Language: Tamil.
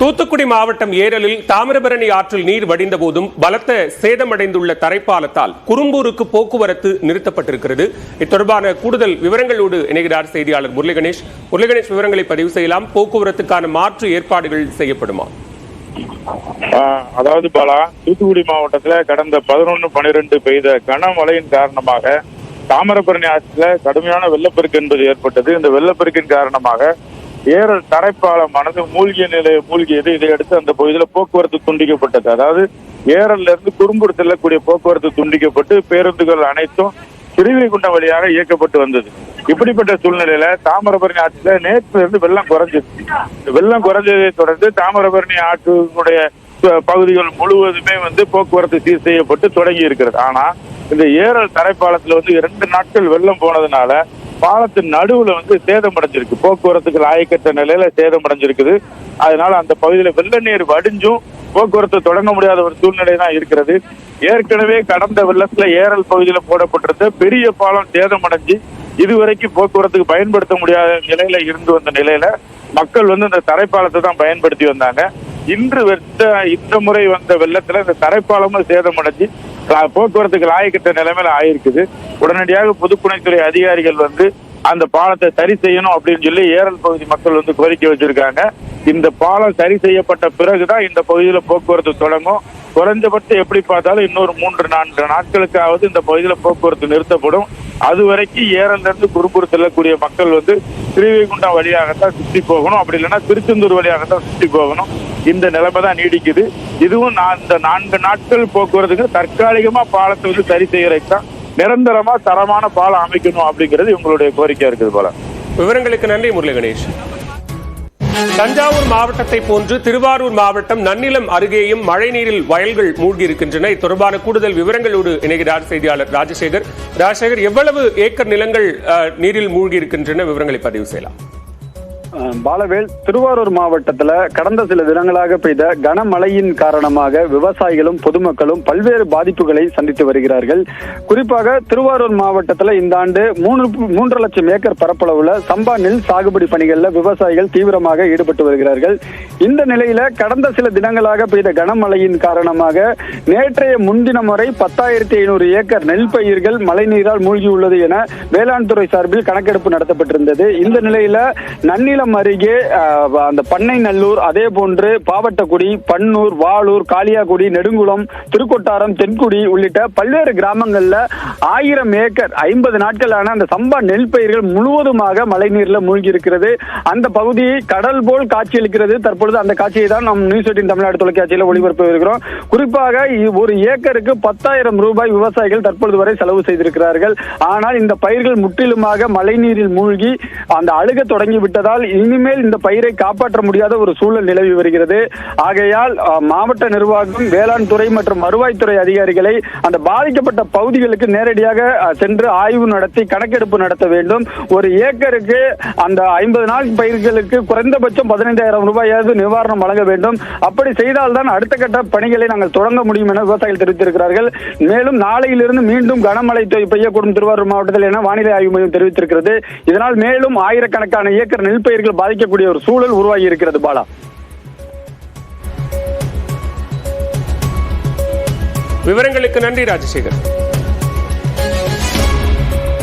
தூத்துக்குடி மாவட்டம் ஏரலில் தாமிரபரணி ஆற்றில் நீர் வடிந்த போதும் பலத்த சேதமடைந்துள்ள தரைப்பாலத்தால் குறும்பூருக்கு போக்குவரத்து நிறுத்தப்பட்டிருக்கிறது. இத்தொடர்பான கூடுதல் விவரங்களோடு இணைகிறார் செய்தியாளர் முரளி கணேஷ். முரளி கணேஷ் விவரங்களை பதிவு செய்யலாம். போக்குவரத்துக்கான மாற்று ஏற்பாடுகள் செய்யப்படுமா? ஆஹ் அதாவது பாலா தூத்துக்குடி மாவட்டத்துல கடந்த பதினொன்னு பனிரெண்டு பெய்த கனமழையின் காரணமாக தாமிரபரணி ஆற்றில கடுமையான வெள்ளப்பெருக்கு என்பது ஏற்பட்டது. இந்த வெள்ளப்பெருக்கின் காரணமாக ஏரல் தரைப்பாலமானது மூழ்கிய நிலை மூழ்கியது. இதையடுத்து அந்த பகுதியில் போக்குவரத்து துண்டிக்கப்பட்டது. அதாவது ஏரல்ல இருந்து குறும்பூர் செல்லக்கூடிய போக்குவரத்து துண்டிக்கப்பட்டு பேருந்துகள் அனைத்தும் திருவிகுண்டம் வழியாக இயக்கப்பட்டு வந்தது. இப்படிப்பட்ட சூழ்நிலையில தாமிரபரணி ஆற்றுல நேற்று இருந்து வெள்ளம் குறைஞ்சிருச்சு. வெள்ளம் குறைஞ்சதை தொடர்ந்து தாமிரபரணி ஆற்றினுடைய பகுதிகள் முழுவதுமே வந்து போக்குவரத்து சீர் செய்யப்பட்டு தொடங்கி இருக்கிறது. ஆனா இந்த ஏரல் தரைப்பாலத்துல வந்து இரண்டு நாட்கள் வெள்ளம் போனதுனால பாலத்தின் நடுவுல வந்து சேதமடைஞ்சிருக்கு போக்குவரத்துக்கு ஆயக்கற்ற நிலையில சேதமடைஞ்சிருக்குது அதனால அந்த பகுதியில வெள்ள நீர் வடிஞ்சும் போக்குவரத்து தொடங்க முடியாத ஒரு சூழ்நிலை தான் இருக்கிறது. ஏற்கனவே கடந்த வெள்ளத்துல ஏரல் பகுதியில போடப்பட்டிருந்த பெரிய பாலம் சேதமடைஞ்சு இதுவரைக்கும் போக்குவரத்துக்கு பயன்படுத்த முடியாத நிலையில இருந்து வந்த நிலையில மக்கள் வந்து இந்த தரைப்பாலத்தை தான் பயன்படுத்தி வந்தாங்க. இன்று வெட்ட இந்த முறை வந்த வெள்ளத்துல இந்த தரைப்பாலமும் சேதம் அடைஞ்சு போக்குவரத்துக்கு லாயக்கிட்ட நிலைமையில ஆயிருக்குது. உடனடியாக பொதுப்பணித்துறை அதிகாரிகள் வந்து அந்த பாலத்தை சரி செய்யணும் அப்படின்னு சொல்லி ஏரல் பகுதி மக்கள் வந்து கோரிக்கை வச்சிருக்காங்க. இந்த பாலம் சரி செய்யப்பட்ட பிறகுதான் இந்த பகுதியில போக்குவரத்து தொடங்கும். குறைஞ்சபட்சம் எப்படி பார்த்தாலும் இன்னொரு மூன்று நான்கு நாட்களுக்காவது இந்த பகுதியில போக்குவரத்து நிறுத்தப்படும். அது வரைக்கும் ஏரல்ல இருந்து குறும்பூர் செல்லக்கூடிய மக்கள் வந்து ஸ்ரீவைகுண்டம் வழியாகத்தான் சுற்றி போகணும். அப்படி இல்லைன்னா திருச்செந்தூர் வழியாகத்தான் சுற்றி போகணும். இந்த நிலைமை தான் நீடிக்குது. இதுவும் நான் இந்த நான்கு நாட்கள் போக்குவரத்துக்கு தற்காலிகமா பாலத்தை வந்து சரி செய்யறதுக்கு தான் நிரந்தரமா தரமான பாலம் அமைக்கணும் அப்படிங்கிறது இவங்களுடைய கோரிக்கையா இருக்குது போல. விவரங்களுக்கு நன்றி முரளி கணேஷ். தஞ்சாவூர் மாவட்டத்தை போன்று திருவாரூர் மாவட்டம் நன்னிலம் அருகேயும் மழைநீரில் வயல்கள் மூழ்கி இருக்கின்றன இத்தொடர்பான கூடுதல் விவரங்களோடு இணைகிறார் செய்தியாளர் ராஜசேகர். ராஜசேகர் எவ்வளவு ஏக்கர் நிலங்கள் நீரில் மூழ்கி இருக்கின்றன விவரங்களை பதிவு செய்யலாம். பாலவேல் திருவாரூர் மாவட்டத்துல கடந்த சில தினங்களாக பெய்த கனமழையின் காரணமாக விவசாயிகளும் பொதுமக்களும் பல்வேறு பாதிப்புகளை சந்தித்து வருகிறார்கள். குறிப்பாக திருவாரூர் மாவட்டத்துல இந்த ஆண்டு மூணு மூன்று லட்சம் ஏக்கர் பரப்பளவுல சம்பா நெல் சாகுபடி பணிகள்ல விவசாயிகள் தீவிரமாக ஈடுபட்டு வருகிறார்கள். இந்த நிலையில கடந்த சில தினங்களாக பெய்த கனமழையின் காரணமாக நேற்றைய முன்தினம் வரை பத்தாயிரத்தி ஐநூறு ஏக்கர் நெல் பயிர்கள் மழைநீரால் மூழ்கியுள்ளது என வேளாண் துறை சார்பில் கணக்கெடுப்பு நடத்தப்பட்டிருந்தது. இந்த நிலையில நன்னிலம் அருகே அந்த பண்ணை நல்லூர் அதே போன்று பாவட்டக்குடி பன்னூர் வாளூர் காளியாக்குடி நெடுங்குளம் திருக்கொட்டாரம் தென்குடி உள்ளிட்ட பல்வேறு கிராமங்கள்ல ஆயிரம் ஏக்கர் ஐம்பது நாட்களான அந்த சம்பா நெல் பயிர்கள் முழுவதுமாக மழைநீர்ல மூழ்கி இருக்கிறது அந்த பகுதி கடல் போல் காட்சியளிக்கிறது. தற்பொழுது அந்த காட்சியை தான் நாம் நியூஸ் எயிட்டின் தமிழ்நாடு தொலைக்காட்சியில் ஒளிபரப்ப வருகிறோம் குறிப்பாக ஒரு ஏக்கருக்கு பத்தாயிரம் ரூபாய் விவசாயிகள் தற்பொழுது வரை செலவு செய்திருக்கிறார்கள். ஆனால் இந்த பயிர்கள் முற்றிலுமாக மழைநீரில் மூழ்கி அந்த அழுக தொடங்கி விட்டதால் இனிமேல் இந்த பயிரை காப்பாற்ற முடியாத ஒரு சூழல் நிலவி வருகிறது. ஆகையால் மாவட்ட நிர்வாகம் வேளாண் துறை மற்றும் வருவாய்த்துறை அதிகாரிகளை அந்த பாதிக்கப்பட்ட பகுதிகளுக்கு நேரடியாக சென்று ஆய்வு நடத்தி கணக்கெடுப்பு நடத்த வேண்டும். ஒரு ஏக்கருக்கு அந்த ஐம்பது நாள் பயிர்களுக்கு குறைந்தபட்சம் பதினைந்தாயிரம் ரூபாயாவது நிவாரணம் வழங்க வேண்டும். அப்படி செய்தால்தான் அடுத்த கட்ட பணிகளை நாங்கள் தொடங்க முடியும் என விவசாயிகள் தெரிவித்திருக்கிறார்கள். மேலும் நாளையிலிருந்து மீண்டும் கனமழை பெய்யக்கூடும் திருவாரூர் மாவட்டத்தில் என வானிலை ஆய்வு மையம் தெரிவித்திருக்கிறது. இதனால் மேலும் ஆயிரக்கணக்கான ஏக்கர் நெல் பயிர்கள் பாதிக்கக்கூடிய ஒரு சூழல் உருவாகி இருக்கிறது பாலா. விவரங்களுக்கு நன்றி ராஜசேகர்.